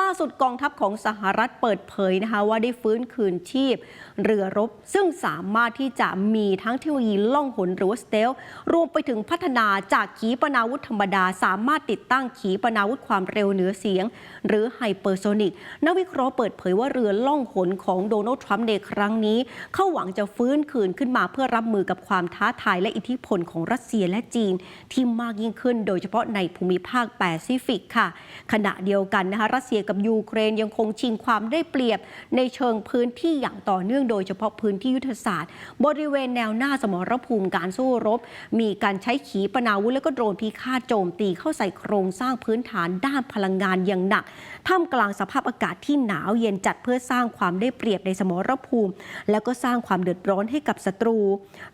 ล่าสุดกองทัพของสหรัฐเปิดเผยนะคะว่าได้ฟื้นคืนชีพ เรือรบ ซึ่งสามารถที่จะมีทั้งเทคโนโลยีล่องหนหรือว่าสเตลรวมไปถึงพัฒนาจากขีปนาวุธธรรมดา สามารถติดตั้งขีปนาวุธความเร็วเหนือเสียง หรือไฮเปอร์โซนิกนักวิเคราะห์เปิดเผยว่าเรือล่องหนของโดนัลด์ทรัมป์ในครั้งนี้ เข้าหวังจะฟื้นคืนขึ้นมาเพื่อรับมือกับความท้าทายและอิทธิพลของรัสเซียและจีน ที่มากยิ่งขึ้น โดยเฉพาะในภูมิภาคแปซิฟิกค่ะ ขณะเดียวกันนะคะรัสเซียกับยูเครนยังคงชิงความได้เปรียบในเชิงพื้นที่อย่างต่อเนื่องโดยเฉพาะพื้นที่ยุทธศาสตร์ บริเวณแนวหน้าสมรภูมิการสู้รบ มีการใช้ขีปนาวุธและก็โดรนพิฆาตโจมตีเข้าใส่โครงสร้างพื้นฐานด้านพลังงานอย่างหนัก ท่ามกลางสภาพอากาศที่หนาวเย็นจัดเพื่อสร้างความได้เปรียบในสมรภูมิ แล้วก็สร้างความเดือดร้อนให้กับศัตรู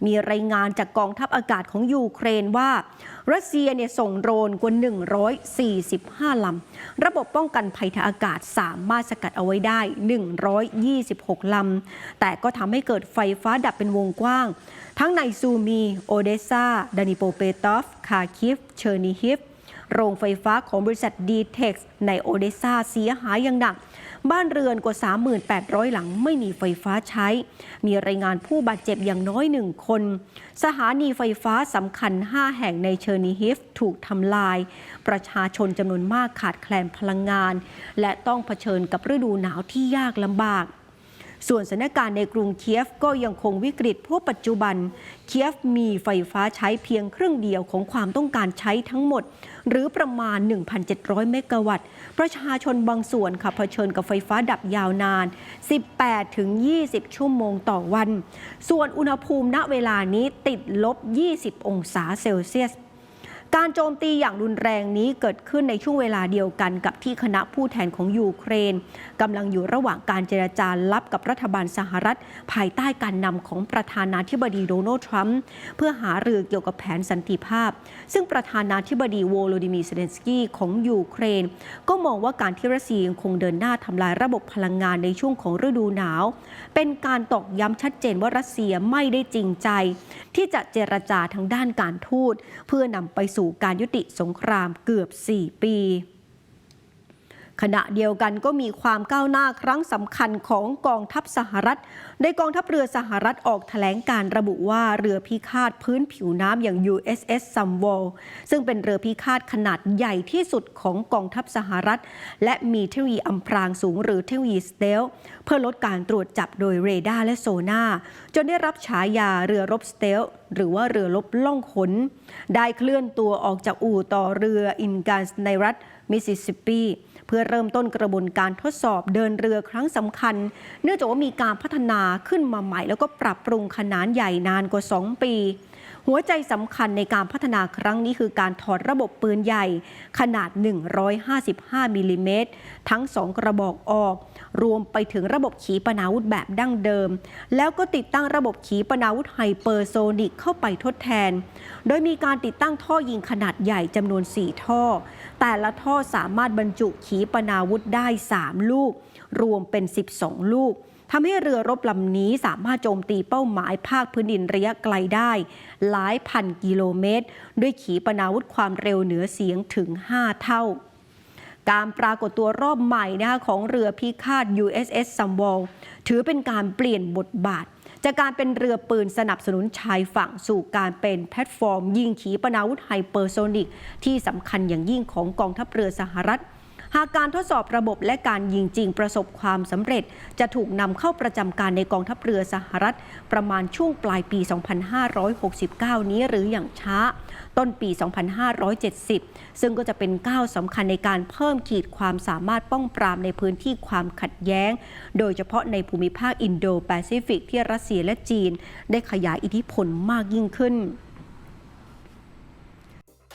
มีรายงานจากกองทัพอากาศของยูเครนว่า รัสเซียเนี่ยส่งโดรนกว่า 145 ลำ ระบบป้องกันภัยทางอากาศสามารถสกัดเอาไว้ได้ 126 ลำ แต่ก็ทำให้เกิดไฟฟ้าดับเป็นวงกว้าง ทั้งในซูมี โอเดซาดานิโปเปตอฟ คาคิฟ เชอร์นิฮิฟ โรงไฟฟ้าของบริษัทดีเท็กซ์ในโอเดซาเสียหายอย่างหนัก บ้านเรือนกว่า 3,800 หลังไม่มีไฟฟ้าใช้ มีรายงานผู้บาดเจ็บอย่างน้อยหนึ่งคน สถานีไฟฟ้าสำคัญ 5 แห่งในเชอร์นีฮิฟถูกทำลาย ประชาชนจำนวนมากขาดแคลนพลังงาน และต้องเผชิญกับฤดูหนาวที่ยากลำบาก ส่วนสถานการณ์ในกรุงเคียฟก็ยังคงวิกฤตเพราะปัจจุบัน เคียฟมีไฟฟ้าใช้เพียงครึ่งเดียวของความต้องการใช้ทั้งหมด หรือประมาณ 1,700 เมกะวัตต์ ประชาชนบางส่วนค่ะเผชิญกับไฟฟ้าดับยาวนาน 18 ถึง 20 ชั่วโมงต่อวัน ส่วนอุณหภูมิณเวลานี้ติดลบ 20 องศาเซลเซียส การโจมตีอย่างรุนแรงนี้เกิดขึ้นในช่วงเวลาเดียวกันกับที่คณะผู้แทนของยูเครนกำลังอยู่ระหว่างการเจรจาลับกับรัฐบาลสหรัฐ ภายใต้การนำของประธานาธิบดีโดนัลด์ทรัมป์เพื่อหารือเกี่ยวกับแผนสันติภาพ ซึ่งประธานาธิบดีโวโลดิมีร์เซเลนสกี้ของยูเครน ก็มองว่าการที่รัสเซียยังคงเดินหน้าทำลายระบบพลังงานในช่วงของฤดูหนาว เป็นการตอกย้ำชัดเจนว่ารัสเซียไม่ได้จริงใจ ที่จะเจรจาทางด้านการทูตเพื่อนำไปสู่การยุติสงครามเกือบ 4 ปี ขณะเดียวกันก็มีความก้าวหน้าครั้งสำคัญของกองทัพสหรัฐโดยกองทัพเรือสหรัฐออกแถลงการระบุว่าเรือพิฆาตพื้นผิวน้ำอย่าง USS s u m w a l ซึ่งเป็นเรือพิฆาตขนาดใหญ่ที่สุดของกองทัพสหรัฐ และมีเทคโนโลยีอำพรางสูงหรือเทคโนโลยีสเตลเพื่อลดการตรวจจับโดยเรดาร์และโซนาจนได้รับฉายาเรือรบสเตลหรือว่าเรือรบล่องขน ได้เคลื่อนตัวออกจากอู่ต่อเรืออินกันในรัฐ มิสซิสซิปปีเพื่อเริ่มต้นกระบวนการทดสอบเดินเรือครั้งสำคัญ เนื่องจากว่ามีการพัฒนาขึ้นมาใหม่ แล้วก็ปรับปรุงขนาดใหญ่นานกว่า 2 ปี หัวใจสำคัญในการพัฒนาครั้งนี้คือการถอดระบบปืนใหญ่ ขนาด 155มิลลิเมตรทั้ง 2 กระบอกออก รวมไปถึงระบบขีปนาวุธแบบดั้งเดิม แล้วก็ติดตั้งระบบขีปนาวุธไฮเปอร์โซนิกเข้าไปทดแทน โดยมีการติดตั้งท่อยิงขนาดใหญ่จำนวน 4 ท่อ แต่ละท่อสามารถบรรจุขีปนาวุธได้ 3 ลูก รวมเป็น 12 ลูก ทำให้เรือรบลำนี้สามารถโจมตีเป้าหมายภาคพื้นดินระยะไกลได้ หลายพันกิโลเมตร ด้วยขีปนาวุธความเร็วเหนือเสียงถึง 5 เท่า การปรากฏตัวรอบใหม่นะคะของเรือพิฆาต USS s u m w a l ถือเป็นการเปลี่ยนบทบาทจากการเป็นเรือปืนสนับสนุนชายฝั่งสู่การเป็นแพลตฟอร์ม ยิงขีปนาวุธไฮเปอร์โซนิกที่สำคัญอย่างยิ่งของกองทัพเรือสหรัฐ หากการทดสอบระบบและการยิงจริงประสบความสำเร็จ จะถูกนำเข้าประจำการในกองทัพเรือสหรัฐ ประมาณช่วงปลายปี 2569 นี้หรืออย่างช้า ต้นปี 2570 ซึ่งก็จะเป็นก้าวสำคัญในการเพิ่มขีดความสามารถป้องปรามในพื้นที่ความขัดแย้ง โดยเฉพาะในภูมิภาคอินโดแปซิฟิกที่รัสเซียและจีน ได้ขยายอิทธิพลมากยิ่งขึ้น